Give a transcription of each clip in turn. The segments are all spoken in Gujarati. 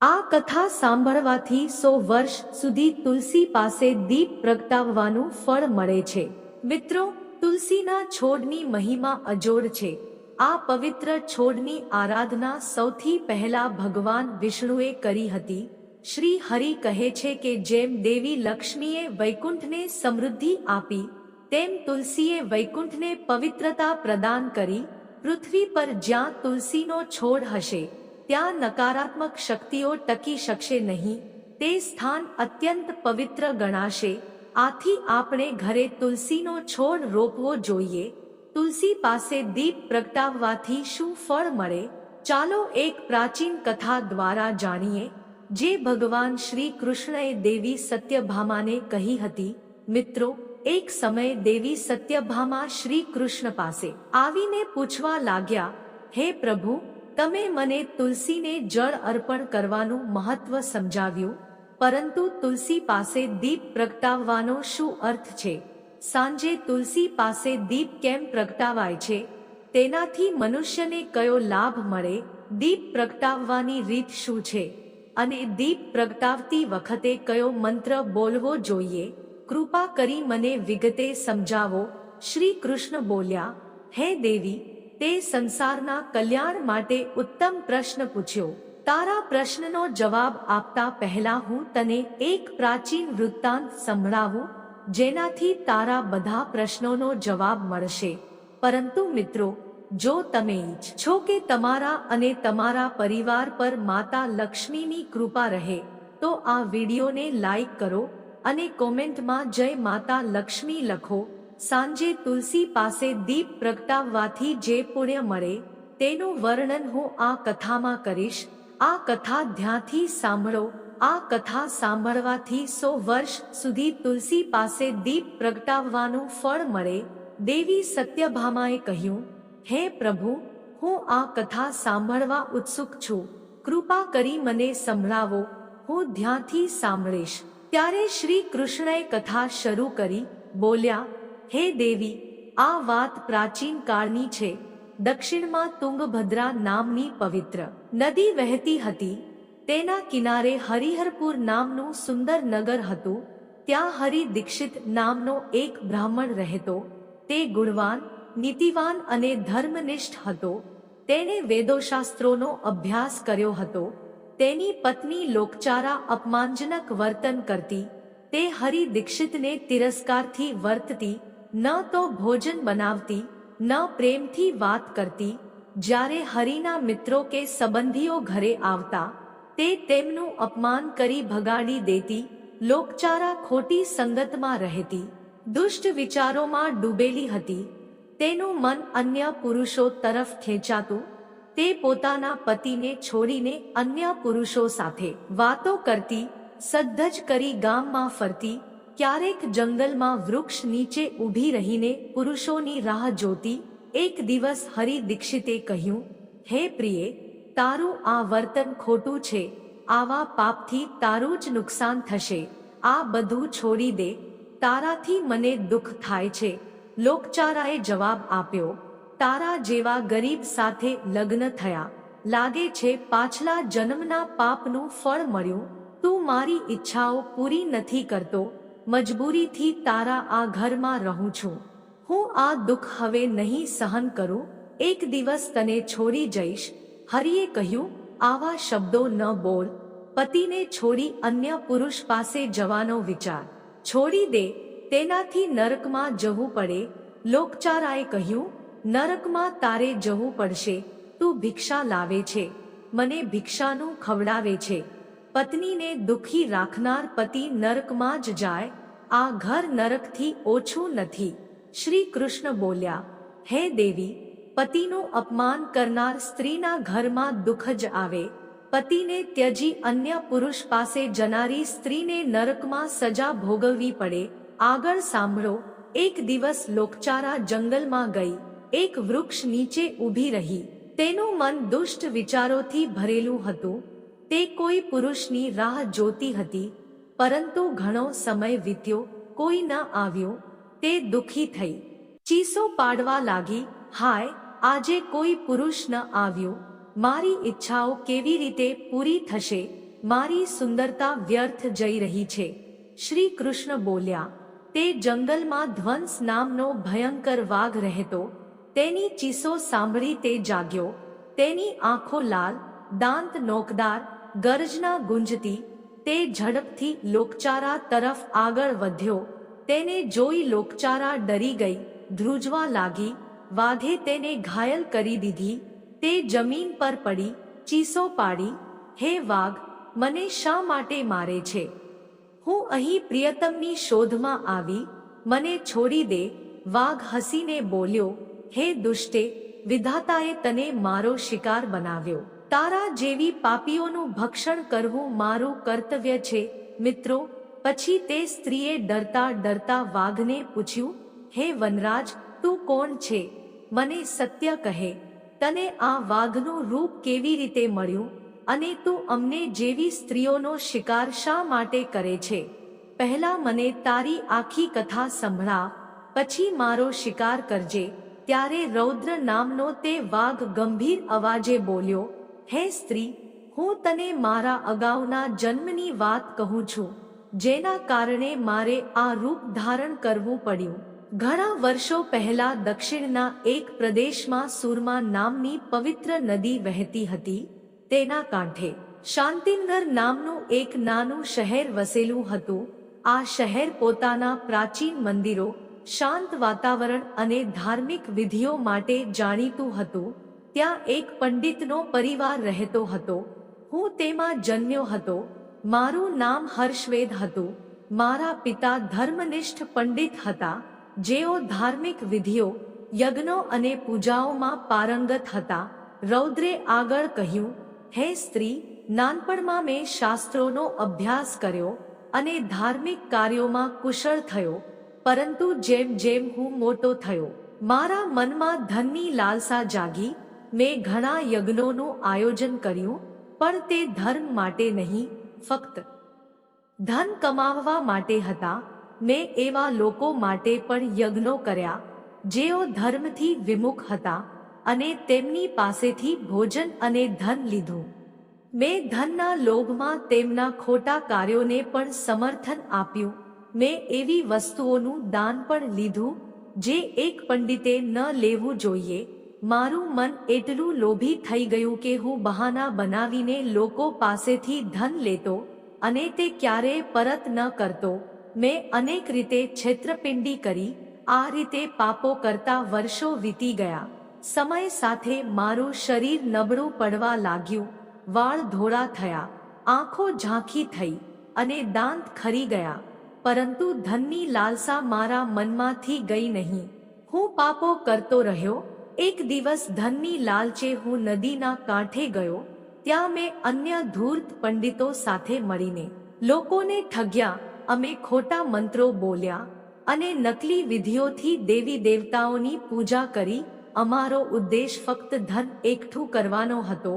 આ કથા સાંભળવાથી સો વર્ષ સુધી તુલસી પાસે દીપ પ્રગટાવવાનું ફળ મળે છે. મિત્રો, તુલસીના છોડની મહિમા અજોડ છે. આ પવિત્ર છોડની આરાધના સૌથી પહેલા ભગવાન વિષ્ણુએ કરી હતી. શ્રી હરિ કહે છે કે જેમ દેવી લક્ષ્મીએ વૈકુંઠને સમૃદ્ધિ આપી, તેમ તુલસીએ વૈકુંઠને પવિત્રતા પ્રદાન કરી, પૃથ્વી પર જ્યાં તુલસીનો છોડ હશે ત્યાં નકારાત્મક શક્તિઓ ટકી શકશે નહીં. તે સ્થાન અત્યંત પવિત્ર ગણાશે. આથી આપણે ઘરે તુલસીનો છોડ રોપવો જોઈએ. તુલસી પાસે દીપ પ્રગટાવવાથી શું ફળ મળે? ચાલો એક પ્રાચીન કથા દ્વારા જાણીએ. જે ભગવાન શ્રી કૃષ્ણએ દેવી સત્યભામાને કહી હતી, મિત્રો, એક સમયે દેવી સત્યભામા શ્રી કૃષ્ણ પાસે આવીને પૂછવા લાગ્યા, હે પ્રભુ તમે મને તુલસીને જળ અર્પણ કરવાનું મહત્વ સમજાવ્યું, પરંતુ તુલસી પાસે દીપ પ્રગટાવવાનો શું અર્થ છે? સાંજે તુલસી પાસે દીપ કેમ પ્રગટાવાય છે? તેનાથી મનુષ્યને કયો લાભ મળે? દીપ પ્રગટાવવાની રીત શું છે? અને દીપ પ્રગટાવતી વખતે કયો મંત્ર બોલવો જોઈએ? કૃપા કરી મને વિગતે સમજાવો. શ્રી કૃષ્ણ બોલ્યા, હે દેવી તે સંસારના કલ્યાણ માટે ઉત્તમ પ્રશ્ન પૂછ્યો. તારા પ્રશ્નનો જવાબ આપતા પહેલા હું તને એક પ્રાચીન વૃત્તાંત સંભળાવું, જેનાથી તારા બધા પ્રશ્નોનો જવાબ મળશે. પરંતુ મિત્રો, જો તમે ઈચ્છો કે તમારા અને તમારા પરિવાર પર માતા લક્ષ્મીની કૃપા રહે, તો આ વિડીયોને લાઈક કરો અને કોમેન્ટમાં જય માતા લક્ષ્મી લખો. સાંજે તુલસી પાસે દીપ પ્રગટાવવાથી જે પુણ્ય મળે, તેનું વર્ણન હું આ કથામાં કરીશ. આ કથા ધ્યાંથી સાંભળો, આ કથા સાંભળવાથી સો વર્ષ સુધી તુલસી પાસે દીપ પ્રગટાવવાનું ફળ મળે, દેવી સત્યભામાએ કહ્યું, હે પ્રભુ, હું આ કથા સાંભળવા ઉત્સુક છું. કૃપા કરી મને સંભળાવો. હું ધ્યાંથી સાંભળીશ. ત્યારે શ્રી કૃષ્ણએ કથા શરૂ કરી, બોલ્યા હે દેવી, આ વાત પ્રાચીન કાળની છે. દક્ષિણમાં તુંગભદ્રા નામની પવિત્ર નદી વહેતી હતી. તેના કિનારે હરિહરપુર નામનું સુંદર નગર હતું. ત્યાં હરિ દીક્ષિત નામનો એક બ્રાહ્મણ રહેતો. તે ગુણવાન, નીતિવાન અને ધર્મનિષ્ઠ હતો. તેણે વેદોશાસ્ત્રોનો અભ્યાસ કર્યો હતો. તેની પત્ની લોકચારા અપમાનજનક વર્તન કરતી. તે હરિ દીક્ષિતને તિરસ્કારથી વર્તતી. ન તો ભોજન બનાવતી, ન પ્રેમથી વાત કરતી, જ્યારે હરિના મિત્રો કે સંબંધીઓ ઘરે આવતા, તે તેમનું અપમાન કરી ભગાડી દેતી, લોકચારા ખોટી સંગતમાં રહેતી, દુષ્ટ વિચારોમાં ડૂબેલી હતી, તેનું મન અન્ય પુરુષો તરફ ખેંચાતું, તે પોતાના પતિને છોડીને અન્ય પુરુષો સાથે વાતો કરતી, સદ્ધજ કરી ગામમાં ફરતી ક્યારેક જંગલમાં વૃક્ષ નીચે ઊભી રહીને પુરુષોની રાહ જોતી એક દિવસ હરિ દીક્ષિતે કહ્યું, હે પ્રિયે, તારું આ વર્તન ખોટું છે. આવા પાપથી તારું જ નુકસાન થશે. આ બધું છોડી દે. તારાથી મને દુઃખ થાય છે. લોકચારાએ જવાબ આપ્યો, તારા જેવા ગરીબ સાથે લગ્ન થયા. લાગે છે પાછલા જન્મના પાપનું ફળ મળ્યું. તું મારી ઈચ્છાઓ પૂરી નથી કરતો. મજબૂરીથી તારા આ ઘરમાં રહું છું. હું આ દુઃખ હવે નહીં સહન કરું. એક દિવસ તને છોડી જઈશ. હરિએ કહ્યું, આવા શબ્દો ન બોલ. પતિને છોડી અન્ય પુરુષ પાસે જવાનો વિચાર. છોડી દે. તેનાથી નરકમાં જવું પડે. લોકચારાએ કહ્યું, નરકમાં તારે જવું પડશે. તું ભિક્ષા લાવે છે. મને ભિક્ષાનું ખવડાવે છે. પત્નીને દુખી રાખનાર પતિ નરકમાં જ જાય, આ ઘર નરકથી ઓછું નથી. શ્રી કૃષ્ણ બોલ્યા, હે દેવી, પતિનું અપમાન કરનાર સ્ત્રીના ઘરમાં દુઃખ જ આવે. પતિને ત્યજી અન્ય પુરુષ પાસે જનારી સ્ત્રીને નરકમાં સજા ભોગવવી પડે. આગળ સાંભળો, એક દિવસ લોકચારા જંગલમાં ગઈ. એક વૃક્ષ નીચે ઊભી રહી. તેનું મન દુષ્ટ વિચારોથી ભરેલું હતું. તે કોઈ પુરુષની રાહ જોતી હતી, પરંતુ ઘણો સમય વીત્યો, કોઈ ન આવ્યો, તે દુખી થઈ. ચીસો પાડવા લાગી, હાય, આજે કોઈ પુરુષ ન આવ્યો. મારી ઈચ્છાઓ કેવી રીતે પૂરી થશે? મારી સુંદરતા વ્યર્થ જઈ રહી છે. શ્રી કૃષ્ણ બોલ્યા, તે જંગલમાં ધ્વંસ નામનો ભયંકર વાઘ રહેતો. તેની ચીસો સાંભળી તે જાગ્યો. તેની આંખો લાલ, દાંત નોકદાર ગરજના ગુંજતી તે ઝડપથી લોકચારા તરફ આગળ વધ્યો. તેને જોઈ લોકચારા ડરી ગઈ, ધ્રુજવા લાગી, વાઘે તેને ઘાયલ કરી દીધી. તે જમીન પર પડી, ચીસો પાડી, હે વાઘ, મને શા માટે મારે છે? હું અહીં પ્રિયતમની શોધમાં આવી, મને છોડી દે. વાઘ હસીને બોલ્યો, હે દુષ્ટે, વિધાતાએ તને મારો શિકાર બનાવ્યો. તારા જેવી પાપીઓનું ભક્ષણ કરવું મારું કર્તવ્ય છે. મિત્રો, પછી તે સ્ત્રીએ ડરતા ડરતા વાઘને પૂછ્યું, હે વનરાજ, તું કોણ છે? મને સત્ય કહે. તને આ વાઘનું રૂપ કેવી રીતે મળ્યું? અને તું અમને જેવી સ્ત્રીઓનો શિકાર શા માટે કરે છે? પહેલા મને તારી આખી કથા સંભળા, પછી મારો શિકાર કરજે. ત્યારે રૌદ્ર નામનો તે વાઘ ગંભીર અવાજે બોલ્યો હે સ્ત્રી, હું તને મારા અગાઉના જન્મની વાત કહું છું, જેના કારણે મારે આ રૂપ ધારણ કરવું પડ્યું. ઘણા વર્ષો પહેલા દક્ષિણના એક પ્રદેશમાં સુરમા નામની પવિત્ર નદી વહેતી હતી, તેના કાંઠે. શાંતિનગર નામનું એક નાનું શહેર વસેલું હતું, આ શહેર પોતાના પ્રાચીન મંદિરો, શાંત વાતાવરણ અને ધાર્મિક વિધિઓ માટે જાણીતું હતું ત્યાં એક પંડિતનો પરિવાર રહેતો હતો. હું તેમાં જન્મ્યો હતો. મારું નામ હર્ષવેદ હતું. મારા પિતા ધર્મનિષ્ઠ પંડિત હતા. જેઓ ધાર્મિક વિધિઓ, યજ્ઞો અને પૂજાઓમાં પારંગત હતા. રૌદ્રે આગળ કહ્યું, હે સ્ત્રી, નાનપણમાં મેં શાસ્ત્રોનો અભ્યાસ કર્યો અને ધાર્મિક કાર્યોમાં કુશળ થયો. પરંતુ જેમ જેમ હું મોટો થયો, મારા મનમાં ધનની લાલસા જાગી મેં ઘણા યજ્ઞોનું આયોજન કર્યું, પણ તે ધર્મ માટે નહીં, ફક્ત ધન કમાવવા માટે હતા. મેં એવા લોકો માટે પણ યજ્ઞો કર્યા, જેઓ ધર્મથી વિમુખ હતા અને તેમની પાસેથી ભોજન અને ધન લીધું. મેં ધનના લોભમાં તેમના ખોટા કાર્યોને પણ સમર્થન આપ્યું. મેં એવી વસ્તુઓનું દાન પણ લીધું, જે એક પંડિતે ન લેવું જોઈએ. મારું મન એટલું લોભી થઈ ગયું કે હું બહાના બનાવીને લોકો પાસેથી ધન લેતો અને તે ક્યારેય પરત ન કરતો. મેં અનેક રીતે છેતરપિંડી કરી, આ રીતે પાપો કરતા વર્ષો વીતી ગયા. સમય સાથે મારું શરીર નબળું પડવા લાગ્યું. વાળ ધોળા થયા, આંખો ઝાંખી થઈ અને દાંત ખરી ગયા. પરંતુ ધનની લાલસા મારા મનમાંથી ગઈ નહીં. હું પાપો કરતો રહ્યો એક દિવસ ધનની લાલચે હું નદીના કાંઠે ગયો, ત્યાં મેં અન્ય ધૂર્ત પંડિતો સાથે મળીને લોકોને ઠગ્યા, અમે ખોટા મંત્રો બોલ્યા અને નકલી વિધિઓથી દેવી દેવતાઓની પૂજા કરી. અમારો ઉદ્દેશ ફક્ત ધન એકઠું કરવાનો હતો.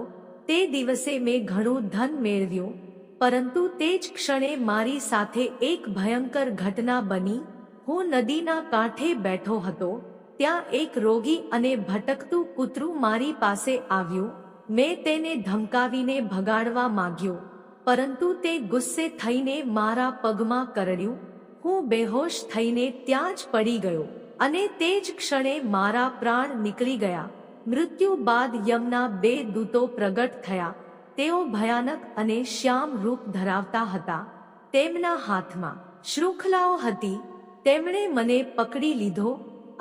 તે દિવસે મેં ઘણું ધન મેળવ્યું, પરંતુ તે જ ક્ષણે મારી સાથે એક ભયંકર ઘટના બની. હું નદીના કાંઠે બેઠો હતો ત્યાં એક રોગી અને ભટકતું કૂતરું મારી પાસે આવ્યું. મેં તેને ધમકાવીને ભગાડવા માંગ્યો, પરંતુ તે ગુસ્સે થઈને મારા પગમાં કરડ્યું. હું બેહોશ થઈને ત્યાં જ પડી ગયો અને તે જ ક્ષણે મારા પ્રાણ નીકળી ગયા. મૃત્યુ બાદ યમના બે દૂતો પ્રગટ થયા. તેઓ ભયાનક અને શ્યામ રૂપ ધરાવતા હતા. તેમના હાથમાં શૃંખલાઓ હતી. તેમણે મને પકડી લીધો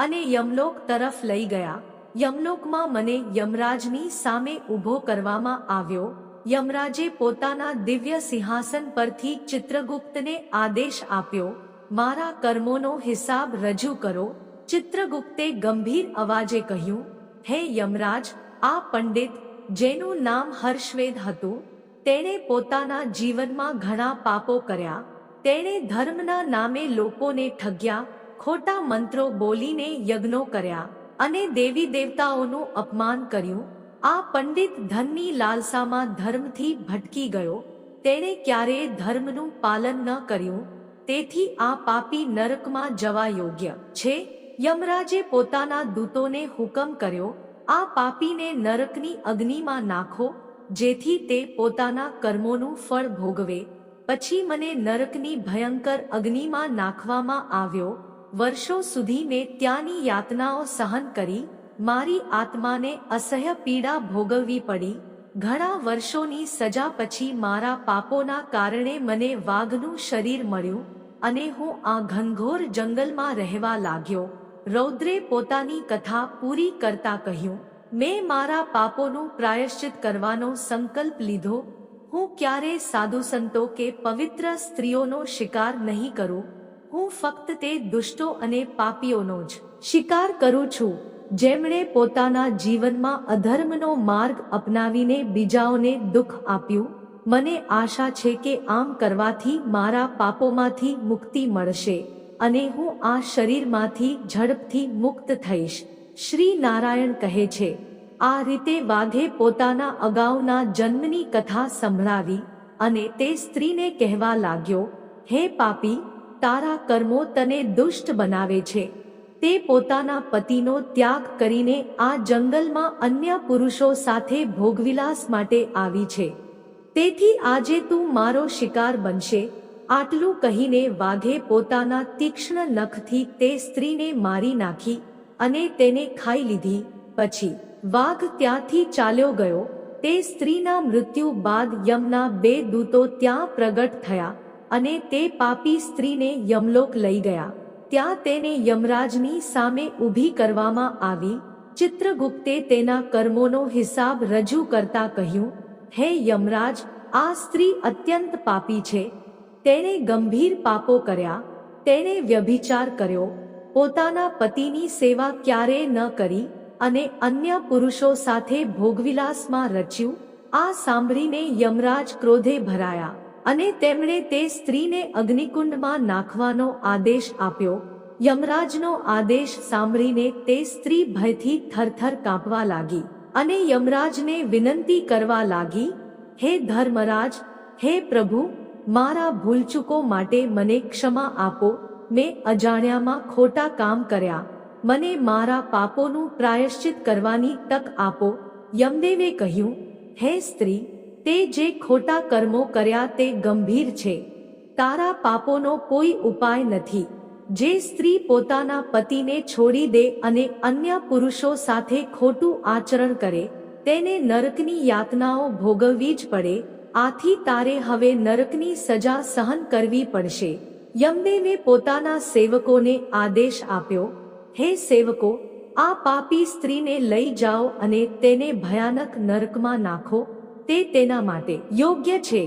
અને યમલોક તરફ લઈ ગયા. યમલોકમાં મને યમરાજની સામે ઊભો કરવામાં આવ્યો. યમરાજે પોતાના દિવ્ય સિંહાસન પરથી ચિત્રગુપ્તને આદેશ આપ્યો, મારા કર્મોનો હિસાબ રજૂ કરો. ચિત્રગુપ્તે ગંભીર અવાજે કહ્યું, હે યમરાજ, આ પંડિત, જેનું નામ હર્ષવેદ હતું, તેણે પોતાના જીવનમાં ઘણા પાપો કર્યા. તેણે ધર્મના નામે લોકોને ઠગ્યા ખોટા મંત્રો બોલીને યજ્ઞો કર્યા અને દેવી દેવતાઓનું અપમાન કર્યું. આ પંડિત ધનની લાલસામાં ધર્મથી ભટકી ગયો. તેણે ક્યારેય ધર્મનું પાલન ન કર્યું. તેથી આ પાપી નરકમાં જવા યોગ્ય છે. યમરાજે પોતાના દૂતોને હુકમ કર્યો. આ પાપીને નરકની અગ્નિમાં નાખો, જેથી તે પોતાના કર્મોનું ફળ ભોગવે. પછી મને નરકની ભયંકર અગ્નિમાં નાખવામાં આવ્યો. વર્ષો સુધી મેં ત્યાંની યાતનાઓ સહન કરી, મારી આત્માને અસહ્ય પીડા ભોગવવી પડી, ઘણા વર્ષોની સજા પછી મારા પાપોના કારણે મને વાઘનું શરીર મળ્યું અને હું આ ઘનઘોર જંગલમાં રહેવા લાગ્યો. રૌદ્રે પોતાની કથા પૂરી કરતા કહ્યું, મેં મારા પાપોનું પ્રાયશ્ચિત કરવાનો સંકલ્પ લીધો. હું ક્યારે સાધુ સંતો કે પવિત્ર સ્ત્રીઓનો શિકાર નહીં કરું. હું ફક્ત તે દુષ્ટો અને પાપીઓનો જ શિકાર કરું છું, જેમણે પોતાના જીવનમાં અધર્મનો માર્ગ અપનાવીને બીજાઓને દુઃખ આપ્યું. મને આશા છે કે આમ કરવાથી મારા પાપોમાંથી મુક્તિ મળશે અને હું આ શરીરમાંથી ઝડપથી મુક્ત થઈશ. શ્રી નારાયણ કહે છે, આ રીતે વાઘે પોતાના અગાઉના જન્મની કથા સંભળાવી અને તે સ્ત્રીને કહેવા લાગ્યો, હે પાપી તારા કર્મો તને દુષ્ટ બનાવે છે. તે પોતાના પતિનો ત્યાગ કરીને આ જંગલમાં અન્ય પુરુષો સાથે ભોગવિલાસ માટે આવી છે. તેથી આજે તું મારો શિકાર બનશે. આટલું કહીને વાઘે પોતાના તીક્ષ્ણ નખથી તે સ્ત્રીને મારી નાખી અને તેને ખાઈ લીધી. પછી વાઘ ત્યાંથી ચાલ્યો ગયો. તે સ્ત્રીના મૃત્યુ બાદ યમના બે દૂતો ત્યાં પ્રગટ થયા. અને તે પાપી સ્ત્રીને યમલોક લઈ ગયા. ત્યાં તેને યમરાજની સામે ઊભી કરવામાં આવી. ચિત્રગુપ્તે તેના કર્મોનો હિસાબ રજૂ કરતા કહ્યું, હે યમરાજ, આ સ્ત્રી અત્યંત પાપી છે. તેણે ગંભીર પાપો કર્યા. તેણે વ્યભિચાર કર્યો. પોતાના પતિની સેવા ક્યારેય ન કરી અને અન્ય પુરુષો સાથે ભોગવિલાસમાં રચ્યું. આ સાંભળીને યમરાજ ક્રોધે ભરાયા. અને તેમણે તે સ્ત્રીને અગ્નિકુંડમાં નાખવાનો આદેશ આપ્યો. યમરાજનો આદેશ સાંભળીને તે સ્ત્રી ભયથી થરથર કાંપવા લાગી અને યમરાજને વિનંતી કરવા લાગી, હે ધર્મરાજ, હે પ્રભુ, મારા ભૂલચૂકો માટે મને ક્ષમા આપો. મેં અજાણ્યામાં ખોટા કામ કર્યા. મને મારા પાપોનું પ્રાયશ્ચિત કરવાની તક આપો. યમદેવે કહ્યું, હે સ્ત્રી તે જે ખોટા કર્મો કર્યા તે ગંભીર છે. તારા પાપોનો કોઈ ઉપાય નથી. જે સ્ત્રી પોતાના પતિને છોડી દે અને અન્ય પુરુષો સાથે ખોટું આચરણ કરે, તેને નરકની યાતનાઓ ભોગવવી જ પડે, આથી તારે હવે નરકની સજા સહન કરવી પડશે. યમદેવે પોતાના સેવકોને આદેશ આપ્યો, હે સેવકો, આ પાપી સ્ત્રીને લઈ જાઓ અને તેને ભયાનક નરકમાં નાખો. તે તેના માટે યોગ્ય છે.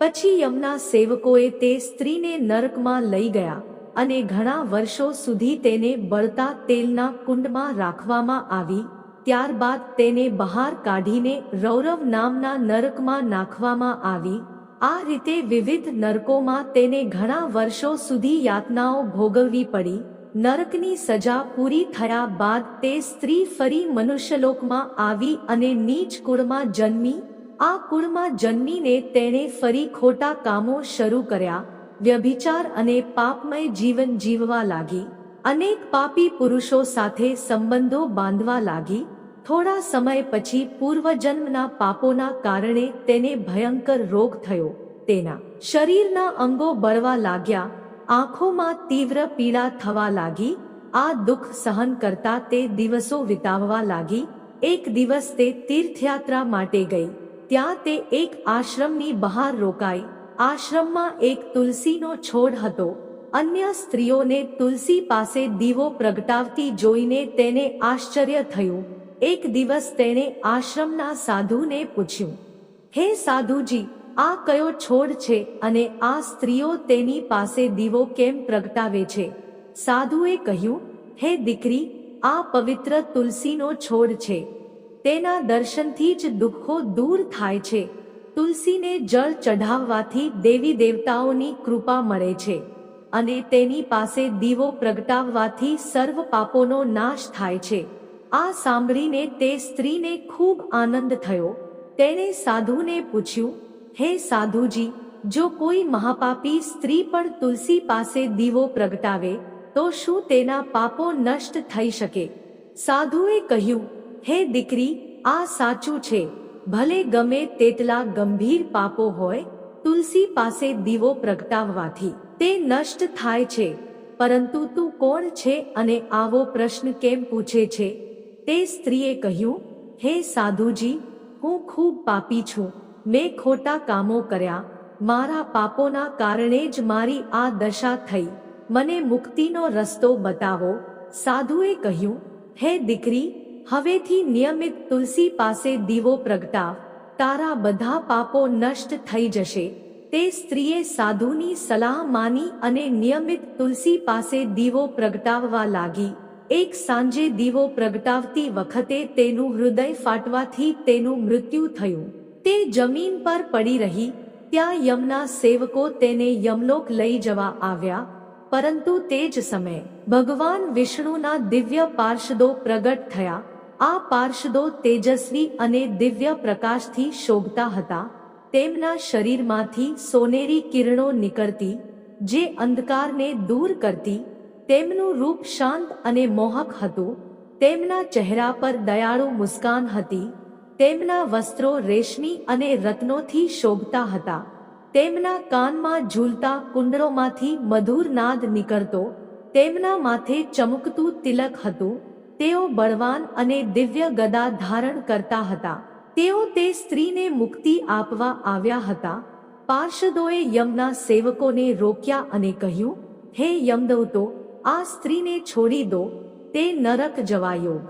પછી યમના સેવકોએ તે સ્ત્રીને નરકમાં લઈ ગયા અને ઘણા વર્ષો સુધી તેને બળતા તેલના કુંડમાં રાખવામાં આવી, ત્યારબાદ તેને બહાર કાઢીને રૌરવ નામના નરકમાં નાખવામાં આવી. આ રીતે વિવિધ નરકોમાં તેને ઘણા વર્ષો સુધી યાતનાઓ ભોગવવી પડી. નરકની સજા પૂરી થયા બાદ તે સ્ત્રી ફરી મનુષ્યલોકમાં આવી અને નીચ કુળમાં જન્મી. આ કુળમાં જન્મીને તેણે ફરી ખોટા કામો શરૂ કર્યા, વ્યભિચાર અને પાપમય જીવન જીવવા લાગી, અનેક પાપી પુરુષો સાથે સંબંધો બાંધવા લાગી, થોડા સમય પછી પૂર્વજન્મના પાપોના કારણે તેને ભયંકર રોગ થયો, તેના શરીરના અંગો બળવા લાગ્યા, આંખોમાં તીવ્ર પીડા થવા લાગી, આ દુઃખ સહન કરતા તે દિવસો વિતાવવા લાગી, એક દિવસ તે તીર્થયાત્રા માટે ગઈ. ત્યાં તે એક આશ્રમની બહાર રોકાઈ. આશ્રમમાં એક તુલસીનો છોડ હતો. અન્ય સ્ત્રીઓને તુલસી પાસે દીવો પ્રગટાવતી જોઈને તેને આશ્ચર્ય થયું. એક દિવસ તેણે આશ્રમના સાધુને પૂછ્યું, હે સાધુજી, આ કયો છોડ છે અને આ સ્ત્રીઓ તેની પાસે દીવો કેમ પ્રગટાવે છે? સાધુએ કહ્યું, હે દીકરી, આ પવિત્ર તુલસીનો છોડ છે. તેના દર્શનથી જ દુઃખો દૂર થાય છે. તુલસીને જળ ચઢાવવાથી દેવી દેવતાઓની કૃપા મળે છે અને તેની પાસે દીવો પ્રગટાવવાથી સર્વ પાપોનો નાશ થાય છે. આ સાંભળીને તે સ્ત્રીને ખૂબ આનંદ થયો. તેણે સાધુને પૂછ્યું, હે સાધુજી, જો કોઈ મહાપાપી સ્ત્રી પણ તુલસી પાસે દીવો પ્રગટાવે, તો શું તેના પાપો નષ્ટ થઈ શકે? સાધુએ કહ્યું હે દીકરી, આ સાચું છે. ભલે ગમે તેટલા ગંભીર પાપો હોય, તુલસી પાસે દીવો પ્રગટાવવાથી તે નષ્ટ થાય છે. પરંતુ તું કોણ છે અને આવો પ્રશ્ન કેમ પૂછે છે? તે સ્ત્રીએ કહ્યું, હે સાધુજી, હું ખૂબ પાપી છું. મેં ખોટા કામો કર્યા. મારા પાપોના કારણે જ મારી આ દશા થઈ. મને મુક્તિનો રસ્તો બતાવો. સાધુએ કહ્યું, હે દીકરી હવેથી નિયમિત તુલસી પાસે દીવો પ્રગટાવ. તારા બધા પાપો નષ્ટ થઈ જશે. તે સ્ત્રીએ સાધુની સલાહ માની અને નિયમિત તુલસી પાસે દીવો પ્રગટાવવા લાગી. એક સાંજે દીવો પ્રગટાવતી વખતે તેનું હૃદય ફાટવાથી તેનું મૃત્યુ થયું. તે જમીન પર પડી રહી. ત્યાં યમના સેવકો તેને યમલોક લઈ જવા આવ્યા. પરંતુ તે જ સમયે ભગવાન વિષ્ણુના દિવ્ય પાર્ષદો પ્રગટ થયા. આ પાર્ષદો તેજસ્વી અને દિવ્ય પ્રકાશથી શોભતા હતા. તેમના શરીરમાંથી સોનેરી કિરણો નીકળતી, જે અંધકારને દૂર કરતી, તેમનું રૂપ શાંત અને મોહક હતું. તેમના ચહેરા પર દયાળુ મુસ્કાન હતી. તેમના વસ્ત્રો રેશમી અને રત્નોથી શોભતા હતા. તેમના કાનમાં ઝૂલતા કુંડળોમાંથી મધુર નાદ નીકળતો. તેમના માથે ચમકતું તિલક હતું. તેઓ બળવાન અને દિવ્ય ગદા ધારણ કરતા હતા. તેઓ તે સ્ત્રીને મુક્તિ આપવા આવ્યા હતા. પાર્ષદોએ યમના સેવકોને રોક્યા અને કહ્યું, હે યમદવતો આ સ્ત્રીને છોડી દો. તે નરક જવા યોગ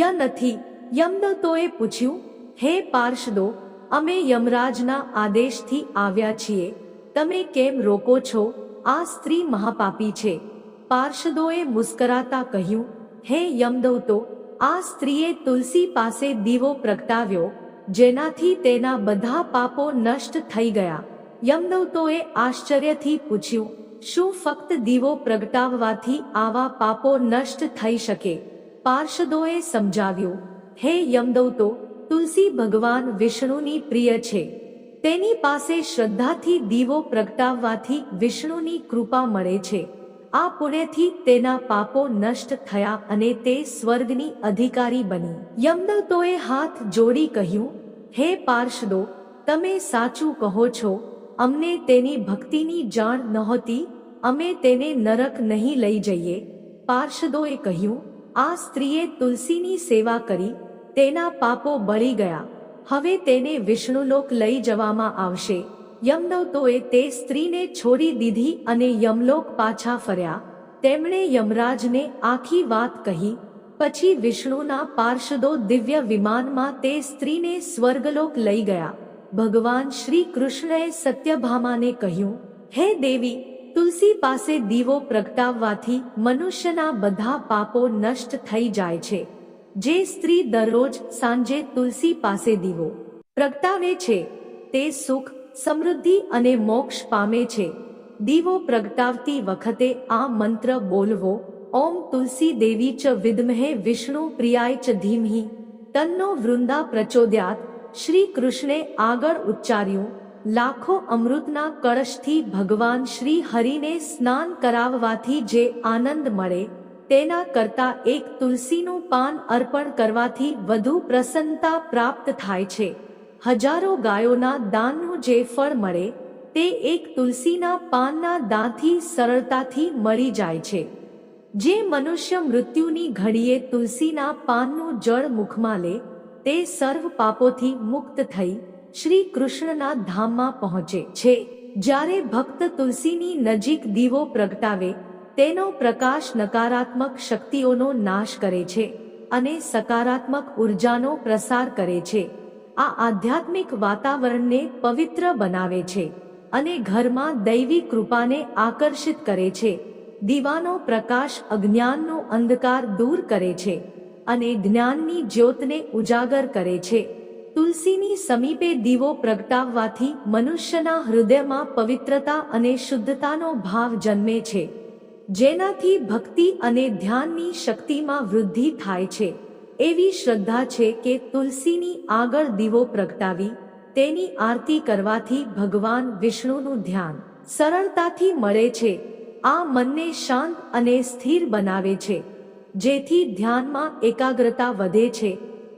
ય નથી. યમદવતોએ પૂછ્યું, હે પાર્ષદો, અમે યમરાજના આદેશથી આવ્યા છીએ. તમે કેમ રોકો છો? આ સ્ત્રી મહાપાપી છે. પાર્ષદોએ મુસ્કરાતા કહ્યું હે યમદવતો આ સ્ત્રીએ તુલસી પાસે દીવો પ્રગટાવ્યો, જેનાથી તેના બધા પાપો નષ્ટ થઈ ગયા. યમદવતોએ આશ્ચર્યથી પૂછ્યું, શું ફક્ત દીવો પ્રગટાવવાથી આવા પાપો નષ્ટ થઈ શકે? પાર્ષદોએ સમજાવ્યું, હે યમદૌતો, તુલસી ભગવાન વિષ્ણુની પ્રિય છે. તેની પાસે શ્રદ્ધાથી દીવો પ્રગટાવવાથી વિષ્ણુની કૃપા મળે છે. આ પુણ્યથી તેના પાપો નષ્ટ થયા અને તે સ્વર્ગની અધિકારી બની. યમદવતોએ હાથ જોડી કહ્યું, હે પાર્ષદો, તમે સાચું કહો છો, અમને તેની ભક્તિની જાણ નહોતી, અમે તેને નરક નહીં લઈ જઈએ. પાર્ષદોએ કહ્યું, આ સ્ત્રીએ તુલસીની સેવા કરી, તેના પાપો બળી ગયા. હવે તેને વિષ્ણુલોક લઈ જવામાં આવશે. યમદવતોએ તે સ્ત્રીને છોડી દીધી અને યમલોક પાછા ફર્યા. તેમણે યમરાજને આખી વાત કહી. પછી વિષ્ણુના પાર્ષદો દિવ્ય વિમાનમાં તે સ્ત્રીને સ્વર્ગલોક લઈ ગયા. ભગવાન શ્રી કૃષ્ણએ સત્યભામાને કહ્યું, હે દેવી, તુલસી પાસે દીવો પ્રગટાવવાથી મનુષ્યના બધા પાપો નષ્ટ થઈ જાય છે. જે સ્ત્રી દરરોજ સાંજે તુલસી પાસે દીવો પ્રગટાવે છે, તે સુખ સમૃદ્ધિ અને મોક્ષ પામે છે. દીવો પ્રગટાવતી વખતે આ મંત્ર બોલવો, ઓમ તુલસી દેવી ચ વિદ્મહે વિષ્ણુ પ્રિયાય ચ ધીમહી. તન્નો વૃંદા પ્રચોદ્યાત, શ્રી કૃષ્ણે આગળ ઉચ્ચાર્યું, લાખો અમૃતના કળશથી ભગવાન શ્રી હરિને સ્નાન કરાવવાથી જે આનંદ મળે, તેના કરતા એક તુલસીનું પાન અર્પણ કરવાથી વધુ પ્રસન્નતા પ્રાપ્ત થાય છે. હજારો ગાયોના દાનનું જે ફળ મળે, તે એક તુલસીના પાનના દાંથી સરળતાથી મળી જાય છે. જે મનુષ્ય મૃત્યુની ઘડીએ તુલસીના પાનનું જળ મુખમાં લે, તે સર્વ પાપોથી મુક્ત થઈ શ્રી કૃષ્ણના ધામમાં પહોંચે છે. જ્યારે ભક્ત તુલસીની નજીક દીવો પ્રગટાવે, તેનો પ્રકાશ નકારાત્મક શક્તિઓનો નાશ કરે છે અને સકારાત્મક ઉર્જાનો પ્રસાર કરે છે. આ આધ્યાત્મિક વાતાવરણને પવિત્ર બનાવે છે અને ઘરમાં દૈવી કૃપાને આકર્ષિત કરે છે. દીવાનો પ્રકાશ અજ્ઞાનનો અંધકાર દૂર કરે છે અને જ્ઞાનની જ્યોતને ઉજાગર કરે છે. તુલસીની સમીપે દીવો પ્રગટાવવાથી મનુષ્યના હૃદયમાં પવિત્રતા અને શુદ્ધતાનો ભાવ જન્મે છે. જેનાથી ભક્તિ અને ધ્યાનની શક્તિમાં વૃદ્ધિ થાય છે. એવી શ્રદ્ધા છે કે તુલસીની આગળ દીવો પ્રગટાવી, તેની આરતી કરવાથી ભગવાન વિષ્ણુનું ધ્યાન સરળતાથી મળે છે. આ મનને શાંત અને સ્થિર બનાવે છે, જેથી ધ્યાનમાં એકાગ્રતા વધે છે.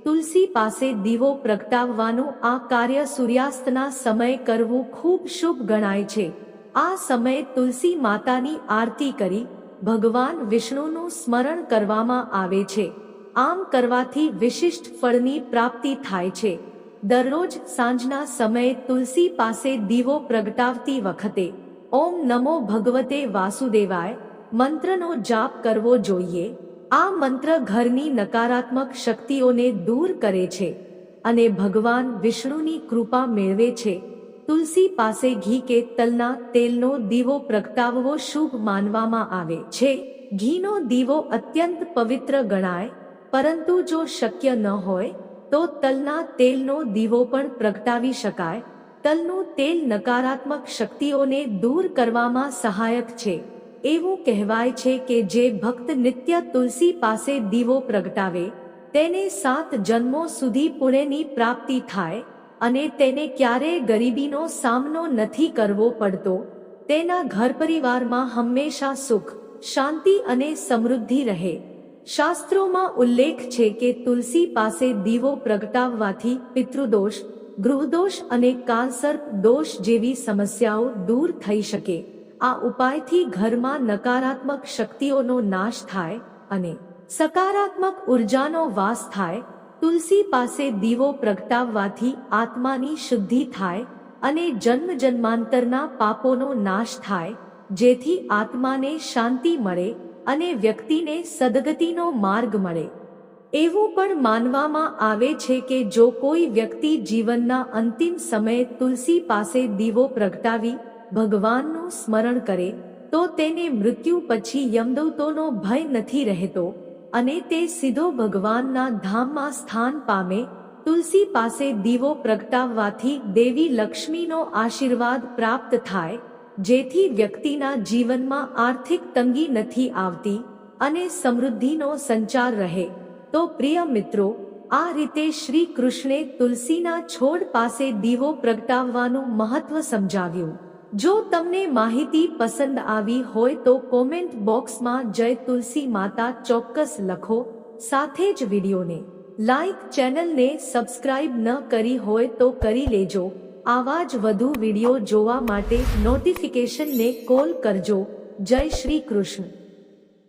તુલસી પાસે દીવો પ્રગટાવવાનું આ કાર્ય સૂર્યાસ્તના સમયે કરવું ખૂબ શુભ ગણાય છે. આ સમયે તુલસી માતાની આરતી કરી ભગવાન વિષ્ણુનું સ્મરણ કરવામાં આવે છે. આમ કરવાથી વિશિષ્ટ ફળની પ્રાપ્તિ થાય છે. દરરોજ સાંજના સમયે તુલસી પાસે દીવો પ્રગટાવતી વખતે ઓમ નમો ભગવતે વાસુદેવાય, મંત્રનો જાપ કરવો જોઈએ. આ મંત્ર ઘરની નકારાત્મક શક્તિઓને દૂર કરે છે અને ભગવાન વિષ્ણુની કૃપા મેળવે છે. તુલસી પાસે ઘી કે તલના તેલનો દીવો પ્રગટાવવો શુભ માનવામાં આવે છે. ઘીનો દીવો અત્યંત પવિત્ર ગણાય પરંતુ જો શક્ય ન હોય, તો તલના તેલનો દીવો પણ પ્રગટાવી શકાય. તલનું તેલ નકારાત્મક શક્તિઓને દૂર કરવામાં સહાયક છે. એવું કહેવાય છે કે જે ભક્ત નિત્ય તુલસી પાસે દીવો પ્રગટાવે, તેને સાત જન્મો સુધી પુણ્યની પ્રાપ્તિ થાય અને તેને ક્યારેય ગરીબીનો સામનો નથી કરવો પડતો, તેના ઘર પરિવારમાં હંમેશા સુખ, શાંતિ અને સમૃદ્ધિ રહે. શાસ્ત્રોમાં ઉલ્લેખ છે કે તુલસી પાસે દીવો પ્રગટાવવાથી પિતૃદોષ, ગૃહદોષ અને કાલસર્પ દોષ જેવી સમસ્યાઓ દૂર થઈ શકે. આ ઉપાયથી ઘરમાં નકારાત્મક શક્તિઓનો નાશ થાય અને સકારાત્મક ઉર્જાનો વાસ થાય. તુલસી પાસે દીવો પ્રગટાવવાથી આત્માની શુદ્ધિ થાય અને જન્મ જન્માંતરના પાપોનો નાશ થાય, જેથી આત્માને શાંતિ મળે અને વ્યક્તિને સદગતિનો માર્ગ મળે. એવું પણ માનવામાં આવે છે કે જો કોઈ વ્યક્તિ જીવનના અંતિમ સમયે તુલસી પાસે દીવો પ્રગટાવી ભગવાનનું સ્મરણ કરે, તો તેને મૃત્યુ પછી યમદૂતોનો ભય નથી રહેતો અને તે સીધો ભગવાનના ધામમાં સ્થાન પામે, તુલસી પાસે દીવો પ્રગટાવવાથી દેવી લક્ષ્મીનો આશીર્વાદ પ્રાપ્ત થાય જેથી વ્યક્તિના જીવનમાં આર્થિક તંગી નથી આવતી અને સમૃદ્ધિનો સંચાર રહે. તો પ્રિય મિત્રો, આ રીતે શ્રી કૃષ્ણે તુલસીના છોડ પાસે દીવો પ્રગટાવવાનું મહત્વ સમજાવ્યું. જો તમને માહિતી પસંદ આવી હોય તો કોમેન્ટ બોક્સમાં જય તુલસી માતા ચોક્કસ લખો. સાથે જ વિડીયોને લાઈક ચેનલને સબસ્ક્રાઇબ ન કરી હોય તો કરી લેજો. આવા જ વધુ વીડિયો જોવા માટે નોટિફિકેશનને કોલ કરજો. જય શ્રી કૃષ્ણ.